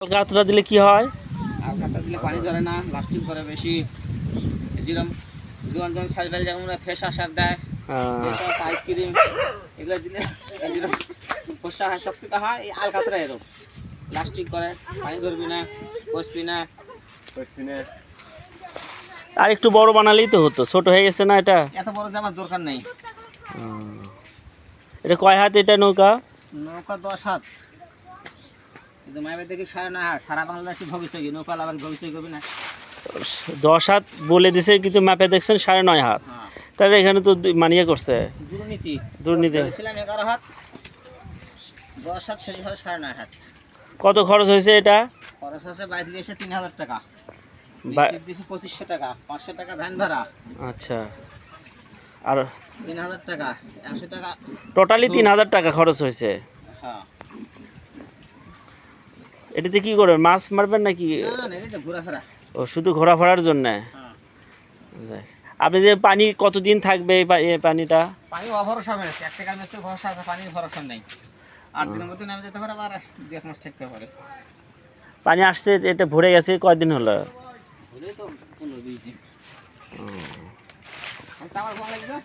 গাছটা দিলে কি হয়? আলকাটা দিলে পানি ধরে না লাস্টিং করে বেশি। যেরকম জোয়ান জোয়ান সাইজ ফাইজ যেমন ফেস আসার দেয় আহ, ফেস আইসক্রিম এগুলো দিলে যেরকম ফসা হয় সকসিকা হয় এই আলকাতরা এরকম লাস্টিং করে পানি ধরবি না বসবি না। বসবি না। আর একটু বড় বানালেই তো হতো ছোট হয়ে গেছে না এটা? এত বড় জামার দরকার নেই। এটা কয় হাত এটা নৌকা? নৌকা দশ হাত। কিন্তু দেখি সারা বাংলাদেশে ভবিষ্যৎ আবার ভবিষ্যৎ করবি না? দশ হাত বলে দিছে কিন্তু ম্যাপে দেখছেন সাড়ে নয় হাত। হ্যাঁ। তাহলে এখানে তো মানিয়ে করছে। দুর্নীতি। দুর্নীতি। এগারো হাত। দশ হাত সাড়ে নয় হাত। কত খরচ হয়েছে এটা? খরচ বাইরে এসে তিন হাজার টাকা। পঁচিশশো টাকা পাঁচশো টাকা ভ্যান ভাড়া। আচ্ছা। আর তিন হাজার টাকা একশো টাকা। টোটালি তিন হাজার টাকা খরচ হয়েছে। হ্যাঁ। এটাতে কি করবেন মাছ মারবেন নাকি? ও শুধু ঘোরাফেরার জন্যে? হ্যাঁ। আপনি যে পানি কতদিন থাকবে এই পানিটা? পানি অভরসা হয়েছে। এক টাকার মেসে ভরসা আছে পানির ভরসা নেই। আট দিনের মধ্যে নেমে যেতে পারে আবার দু এক মাস থাকতে পারে। পানি আসছে এটা ভরে গেছে কয়দিন হলো? তো পনেরো বিশ দিন। আমার ভালো লাগছে